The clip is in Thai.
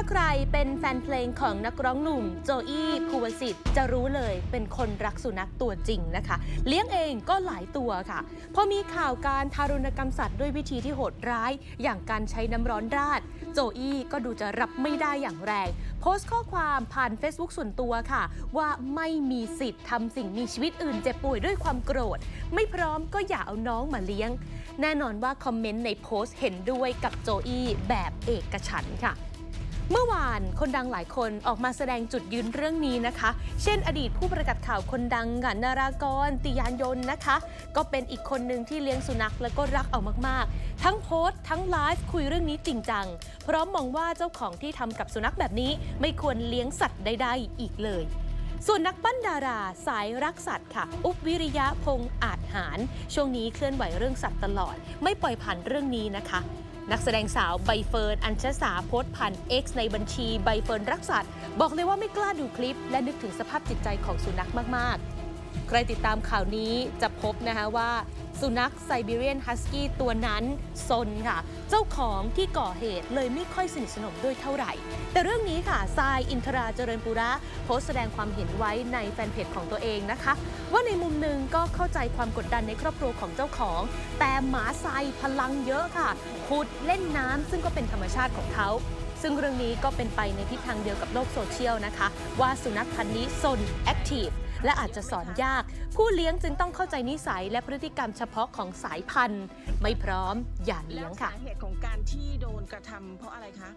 าใครเป็นแฟนเพลงของนักร้องหนุ่มโจอี้ภูวสิทธิ์จะรู้เลยเป็นคนรักสุนัขตัวจริงนะคะ เลี้ยงเองก็หลายตัวค่ะพอมีข่าวการทารุณกรรมสัตว์ด้วยวิธีที่โหดร้าย อย่างการใช้น้ำร้อนราด โจอี้ก็ดูจะรับไม่ได้อย่างแรง โพสต์ข้อความผ่าน Facebook ส่วนตัวค่ะ ว่าไม่มีสิทธิ์ทำสิ่งมีชีวิตอื่นเจ็บป่วยด้วยความโกรธ ไม่พร้อมก็อย่าเอาน้องมาเลี้ยง แน่นอนว่าคอมเมนต์ในโพสต์เห็นด้วยกับโจอี้แบบเอกฉันค่ะ เมื่อวานคนดังหลายคนออกมาแสดงจุดยืนเรื่องนี้นะคะ เช่นอดีตผู้ประกาศข่าวคนดังค่ะนารากร ติยานยนต์นะคะ ก็เป็นอีกคนหนึ่งที่เลี้ยงสุนัขแล้วก็รักเอามากๆ ทั้งโพสต์ทั้งไลฟ์คุยเรื่องนี้จริงจังพร้อมมองว่าเจ้าของที่ทำกับสุนัขแบบนี้ไม่ควรเลี้ยงสัตว์ใดๆอีกเลยส่วนนักปั้นดาราสายรักสัตว์ค่ะ อุบวิริยะพงษ์อาจหาร ช่วงนี้เคลื่อนไหวเรื่องสัตว์ตลอด ไม่ปล่อยผ่านเรื่องนี้นะคะ นักแสดงสาวใบเฟิร์น อัญชสาโพสผ่าน X ในบัญชีใบเฟิร์นรักสัตว์ บอกเลยว่าไม่กล้าดูคลิป และนึกถึงสภาพจิตใจของสุนัขมาก ๆ ใครติดตามข่าวนี้จะพบนะคะว่าสุนัขไซบีเรียนฮัสกี้ตัวนั้นซนค่ะ เจ้าของที่ก่อเหตุเลยไม่ค่อยสนิทสนมด้วยเท่าไหร่ แต่เรื่องนี้ค่ะทรายอินทราเจริญปุระโพสต์แสดงความเห็นไว้ในแฟนเพจของตัวเองนะคะ ว่าในมุมหนึ่งก็เข้าใจความกดดันในครอบครัวของเจ้าของ แต่หมาทรายพลังเยอะค่ะขุดเล่นน้ำซึ่งก็เป็นธรรมชาติของเขาซึ่งเรื่องนี้ก็เป็นไปในทิศทางเดียวกับโลกโซเชียลนะคะ ว่าสุนัขพันธุ์นี้ซนแอคทีฟ และอาจจะสอนยาก ผู้เลี้ยงจึงต้องเข้าใจนิสัยและพฤติกรรมเฉพาะของสายพันธุ์ ไม่พร้อมอย่าเลี้ยงค่ะ สาเหตุของการที่โดนกระทำเพราะอะไรคะ